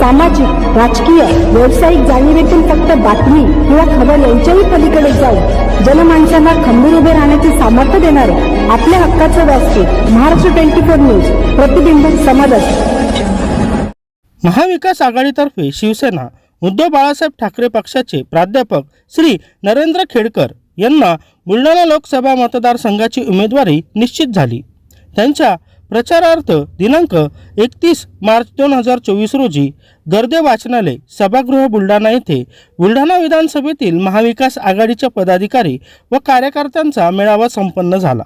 सामाजिक राजकीय व्यावसायिक जाणीवेतून फक्त बातमी किंवा खबर यांच्याही पलीकडे जाऊन जनमानसांना खंबीर उभे राहण्याचे सामर्थ्य देणारे आपल्या हक्काचं व्यासपीठ महाराष्ट्र ट्वेंटी फोर न्यूज प्रतिबिंब समाजात. महाविकास आघाडीतर्फे शिवसेना उद्धव बाळासाहेब ठाकरे पक्षाचे प्राध्यापक श्री नरेंद्र खेडकर यांना बुलढाणा लोकसभा मतदारसंघाची उमेदवारी निश्चित झाली. त्यांच्या प्रचारार्थ दिनांक एकतीस मार्च दोन हजार चोवीस रोजी गर्दे वाचनालय सभागृह बुलढाणा येथे बुलढाणा विधानसभेतील महाविकास आघाडीच्या पदाधिकारी व कार्यकर्त्यांचा मेळावा संपन्न झाला.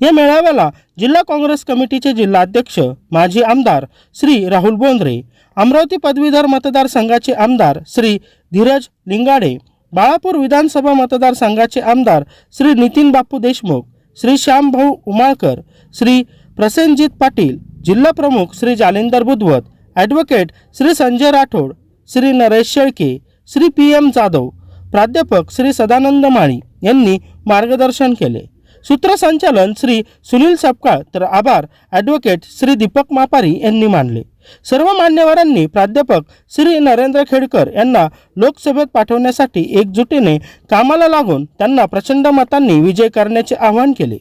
या मेळाव्याला जिल्हा काँग्रेस कमिटीचे जिल्हाध्यक्ष माजी आमदार श्री राहुल बोंद्रे अमरावती पदवीधर मतदारसंघाचे आमदार श्री धीरज लिंगाडे बाळापूर विधानसभा मतदारसंघाचे आमदार श्री नितीन बापू देशमुख श्री श्यामभाऊ उमाळकर श्री प्रसेनजित पाटील जिल्हा प्रमुख Shri Jalindar Budhwat advocate Shri Sanjay Rathod Shri Naresh Shelke Shri P M Jadhav प्राध्यापक श्री सदानंद माळी यांनी मार्गदर्शन केले. सूत्रसंचालन श्री सुनील सपकाळ तर आभार ॲडव्होकेट श्री दीपक मापारी यांनी मानले. सर्व मान्यवरांनी प्राध्यापक श्री नरेंद्र खेडकर यांना लोकसभेत पाठवण्यासाठी एकजुटीने कामाला लागून त्यांना प्रचंड मतांनी विजय करण्याचे आवाहन केले.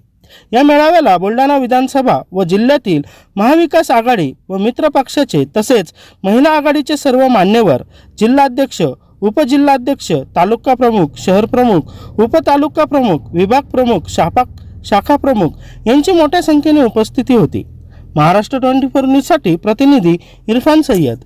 या मेळाव्याला बुलढाणा विधानसभा व जिल्ह्यातील महाविकास आघाडी व मित्र पक्षाचे तसेच महिला आघाडीचे सर्व मान्यवर जिल्हाध्यक्ष उपजिल्हाध्यक्ष तालुका प्रमुख शहर प्रमुख उपतालुका प्रमुख विभाग प्रमुख शाखा शाखा प्रमुख यांची मोठ्या संख्येने उपस्थिती होती. महाराष्ट्र ट्वेंटी फोर न्यूजसाठी प्रतिनिधी इरफान सय्यद.